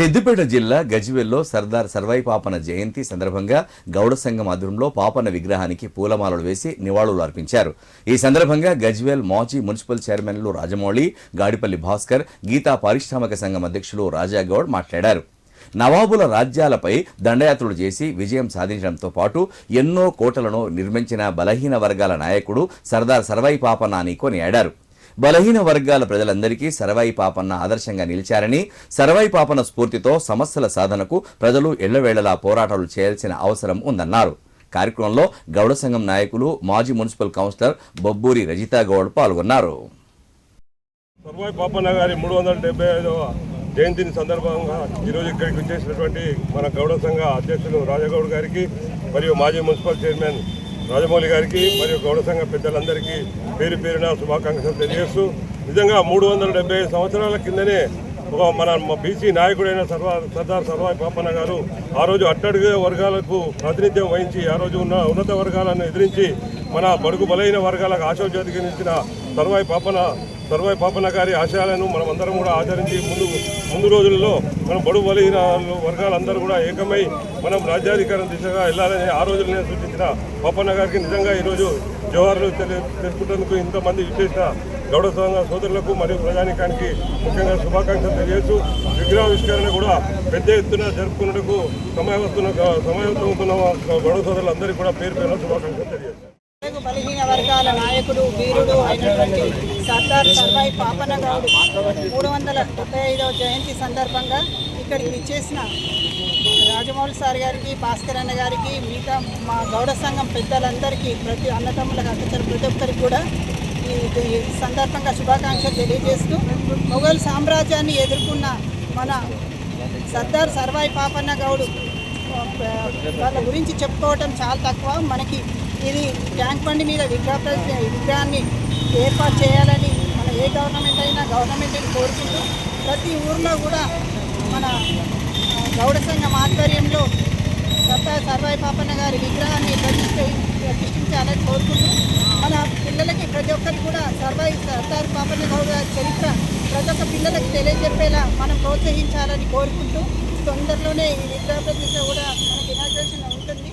సిద్దిపేట జిల్లా గజ్వెల్లో సర్దార్ సర్వై పాపన జయంతి సందర్భంగా గౌడ సంఘం ఆధ్వర్యంలో పాపన విగ్రహానికి పూలమాలలు వేసి నివాళులు అర్పించారు. ఈ సందర్భంగా గజ్వెల్ మాజీ మున్సిపల్ చైర్మన్లు రాజమౌళి గాడిపల్లి భాస్కర్ గీతా పారిశ్రామిక సంఘం అధ్యక్షులు రాజాగౌడ్ మాట్లాడారు. నవాబుల రాజ్యాలపై దండయాత్రలు చేసి విజయం సాధించడంతో పాటు ఎన్నో కోటలను నిర్మించిన బలహీన వర్గాల నాయకుడు సర్దార్ సర్వై పాపన్న అని కొనియాడారు. బలహీన వర్గాల ప్రజలందరికీ సర్వాయి పాపన్న ఆదర్శంగా నిలిచారని సర్వాయి పాపన్న స్ఫూర్తితో సమస్యల సాధనకు ప్రజలు ఎళ్ళవేళలా పోరాటాలు చేయాల్సిన అవసరం ఉందన్నారు. కార్యక్రమంలో గౌడ సంఘం నాయకులు మాజీ మున్సిపల్ కౌన్సిలర్ బొబ్బూరి రజితా గౌడ్ పాల్గొన్నారు. సర్వాయి పాపన్న గారి మూడు వందల డెబ్బై ఐదవ జయంతిని సందర్భంగా ఈరోజు ఇక్కడికి వచ్చేసినటువంటి మన గౌడ సంఘ అధ్యక్షులు రాజగౌడ్ గారికి మరియు మాజీ మున్సిపల్ చైర్మన్ రాజమౌళి గారికి మరియు గౌడ సంఘ పెద్దలందరికీ పేరు పేరున శుభాకాంక్షలు తెలియజేస్తూ నిజంగా మూడు వందల డెబ్బై ఐదు సంవత్సరాల కిందనే ఒక మన బీసీ నాయకుడైన సర్వా సర్దార్ సర్వాయి పాపన్న గారు ఆ రోజు అట్టడుగు వర్గాలకు ప్రాతినిధ్యం వహించి ఆ రోజు ఉన్న ఉన్నత వర్గాలను ఎదిరించి మన బడుగు బలైన వర్గాలకు ఆశోజ్యోతికించిన సర్వాయి పాపన సర్వై పాపన్న గారి ఆశయాలను మనం అందరం కూడా ఆచరించి ముందు ముందు రోజుల్లో మనం బడుగు బలహీన వర్గాలందరూ కూడా ఏకమై మనం రాజ్యాధికారం దిశగా వెళ్ళాలని ఆ రోజులనే సూచించిన పాపన్న గారికి నిజంగా ఈరోజు జవహర్లు తెలుసుకుంటేందుకు ఇంతమంది విశేష గౌడ సంఘ సోదరులకు మరియు ప్రజానికానికి ముఖ్యంగా శుభాకాంక్షలు తెలియజేస్తూ విగ్రహావిష్కరణ కూడా పెద్ద ఎత్తున జరుపుకున్నట్టుకు సమయవస్తున్న సమయవస్తున్న గౌడ సోదరులందరికీ కూడా పేరు పేరు శుభాకాంక్షలు తెలియజేస్తారు బలహీన వర్గాల నాయకుడు వీరుడు అయినటువంటి సర్దార్ సర్వాయి పాపన్న గౌడ్ మూడు వందల డెబ్బై ఐదవ జయంతి సందర్భంగా ఇక్కడికి ఇచ్చేసిన రాజమౌళి సార్ గారికి భాస్కర్ అన్న గారికి మిగతా మా గౌడ సంఘం పెద్దలందరికీ ప్రతి అన్నతమ్ములకు అక్కచరు ప్రతి ఒక్కరికి కూడా ఈ ఈ సందర్భంగా శుభాకాంక్షలు తెలియజేస్తూ మొఘల్ సామ్రాజ్యాన్ని ఎదుర్కొన్న మన సర్దార్ సర్వాయి పాపన్న గౌడు వాళ్ళ గురించి చెప్పుకోవటం చాలా తక్కువ. మనకి ఇది ట్యాంక్ బండి మీద విగ్రహ విగ్రహాన్ని ఏర్పాటు చేయాలని మన ఏ గవర్నమెంట్ అయినా గవర్నమెంట్ని కోరుకుంటూ ప్రతి ఊర్లో కూడా మన గౌడ సంఘం ఆధ్వర్యంలో సర్దార్ సర్వాయి పాపన్న గారి విగ్రహాన్ని ప్రతిష్ఠ ప్రతిష్ఠించాలని కోరుకుంటూ మన పిల్లలకి ప్రతి ఒక్కరికి కూడా సర్వాయి సర్దార్ పాపన్న గౌడ గారి చరిత్ర ప్రతి ఒక్క పిల్లలకు తెలియజెప్పేలా మనం ప్రోత్సహించాలని కోరుకుంటూ తొందరలోనే ఈ విగ్రహ కూడా మనకి ఇనాగ్రేషన్ ఉంటుంది.